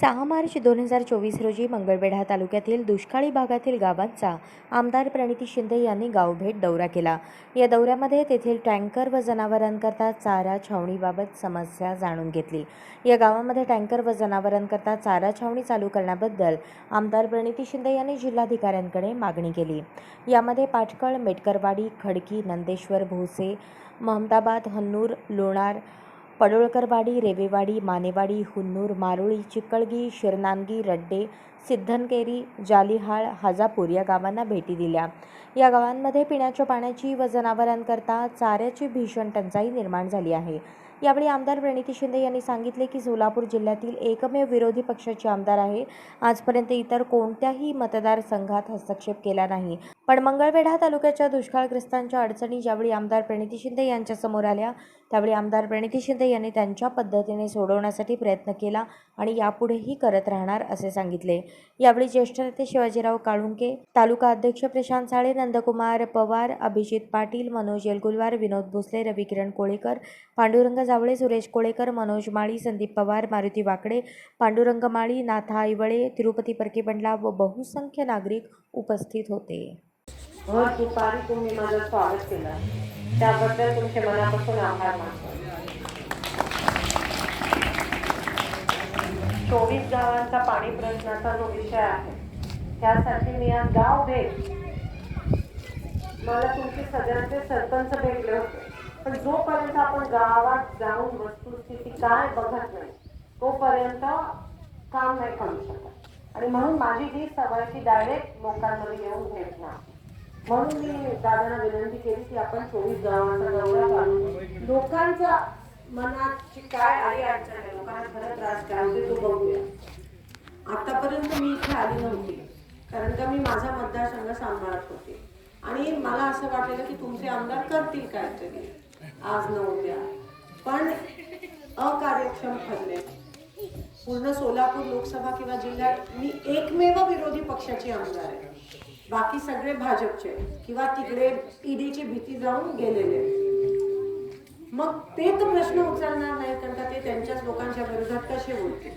सहा मार्च दोन हजार चोवीस रोजी मंगळवेढा तालुक्यातील दुष्काळी भागातील गावांचा आमदार प्रणिती शिंदे यांनी गावभेट दौरा केला. या दौऱ्यामध्ये तेथील टँकर व जनावरांकरता चारा छावणीबाबत समस्या जाणून घेतली. या गावामध्ये टँकर व जनावरांकरता चारा छावणी चालू करण्याबद्दल आमदार प्रणिती शिंदे यांनी जिल्हाधिकाऱ्यांकडे मागणी केली. यामध्ये पाटकळ मेटकरवाडी खडकी नंदेश्वर भोसे महमदाबाद हन्नूर लोणार पडोळकरवाडी रेवेवाडी मानेवाडी हुन्नूर मारुळी चिकळगी शिरनांगी रड्डे सिद्धनकेरी जालिहाळ हाजापूर या गावांना भेटी दिल्या. या गावांमध्ये पिण्याच्या पाण्याची व जनावरांकरता चाऱ्याची भीषण टंचाई निर्माण झाली आहे. यावेळी आमदार प्रणिती शिंदे यांनी सांगितले की सोलापूर जिल्ह्यातील एकमेव विरोधी पक्षाचे आमदार आहे. आजपर्यंत इतर कोणत्याही मतदारसंघात हस्तक्षेप केला नाही. पण मंगळवेढा तालुक्याच्या दुष्काळग्रस्तांच्या अडचणी ज्यावेळी आमदार प्रणिती शिंदे यांच्यासमोर आल्या त्यावेळी आमदार प्रणिती शिंदे यांनी त्यांच्या पद्धतीने सोडवण्यासाठी प्रयत्न केला आणि यापुढेही करत राहणार असे सांगितले. यावेळी ज्येष्ठ नेते शिवाजीराव काळुंके तालुका अध्यक्ष प्रशांत साळे नंदकुमार पवार अभिजित पाटील मनोज येलगुलवार विनोद भोसले रविकिरण कोळेकर पांडुरंग जावळे सुरेश कोळेकर मनोज माळी संदीप पवार मारुती वाकडे पांडुरंग माळी नाथा आईवळे तिरुपती परकीबंडला व बहुसंख्य नागरिक उपस्थित होते. भर दुपारी तुम्ही माझं स्वागत केलं. त्याबद्दल तुमचे मनापासून आभार मानतो. चोवीस गावांचा पाणी प्रश्नाचा जो विषय आहे त्यासाठी मी आज गाव भेट. मला तुमचे सगळ्यांचे सरपंच भेटले होते. पण जोपर्यंत आपण गावात जाऊन वस्तुस्थिती काय बघत नाही तोपर्यंत काम नाही करू शकत. आणि म्हणून माझी ही सवय की डायरेक्ट लोकांमध्ये येऊन भेटणार म्हणून मी दादांना विनंती केली की आपण चोवीस गावांचा दौरा काढून लोकांचा मनाची काय आली अडचण आहे लोकांना खरं त्रास काय होते तो बघूया. आतापर्यंत मी इथे आली नव्हती कारण का मी माझा मतदारसंघ सांभाळत होते. आणि मला असं वाटलेलं की तुमचे आमदार करतील काहीतरी. आज न उद्या. पण अकार्यक्षम ठरले. पूर्ण सोलापूर लोकसभा किंवा जिल्ह्यात मी एकमेव विरोधी पक्षाची आमदार आहे. बाकी सगळे भाजपचे किंवा तिकडे ईडीची भीती जाऊन गेलेले. मग ते तर प्रश्न उचलणार नाही कारण का ते त्यांच्याच लोकांच्या विरोधात कसे बोलतील?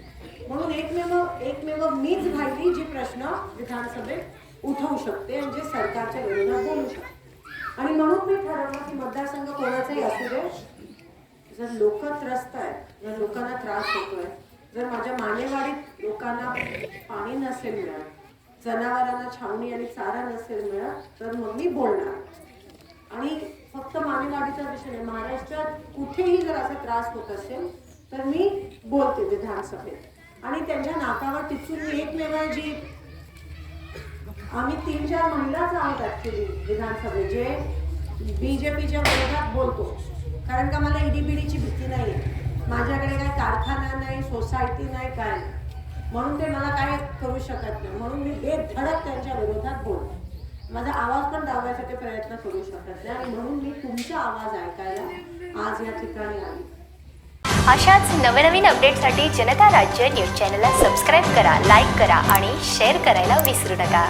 म्हणून एकमेव एकमेव मीच राहिली जी प्रश्न विधानसभेत उठवू शकते आणि जे सरकारच्या विरोधात बोलू शकते. आणि म्हणून मी ठरवलं की मतदारसंघ कोणाचाही असू दे जर लोक त्रस्त आहेत जर लोकांना त्रास होतोय जर माझ्या मानेवाडीत लोकांना पाणी नसेल मिळत जनावरांना छावणी आणि चारा नसेल मिळत तर मग मी बोलणार. आणि फक्त मानेगाडीचा विषय नाही महाराष्ट्रात कुठेही जर असा त्रास होत असेल तर मी बोलते विधानसभेत. आणि त्यांच्या नाकावर टिचून मी एकमेव आहे जी आम्ही तीन चार महिलाच आहोत ऍक्च्युली विधानसभेत जे बी जे पीच्या विरोधात बोलतो. कारण का मला ईडीबीडीची भीती नाही आहे माझ्याकडे काही कारखाना नाही सोसायटी नाही काय नाही. म्हणून ते मला काय करू शकत नाही. म्हणून मी बेधडक त्यांच्या विरोधात बोलतो. माझा आवाज पण दाबायसाठी प्रयत्न करू शकत नाही आणि म्हणून मी तुमचा आवाज ऐकायला आज या ठिकाणी आली. अशाच नवनवीन अपडेटसाठी जनता राज्य न्यूज चॅनलला सबस्क्राईब करा लाईक करा आणि शेअर करायला विसरू नका.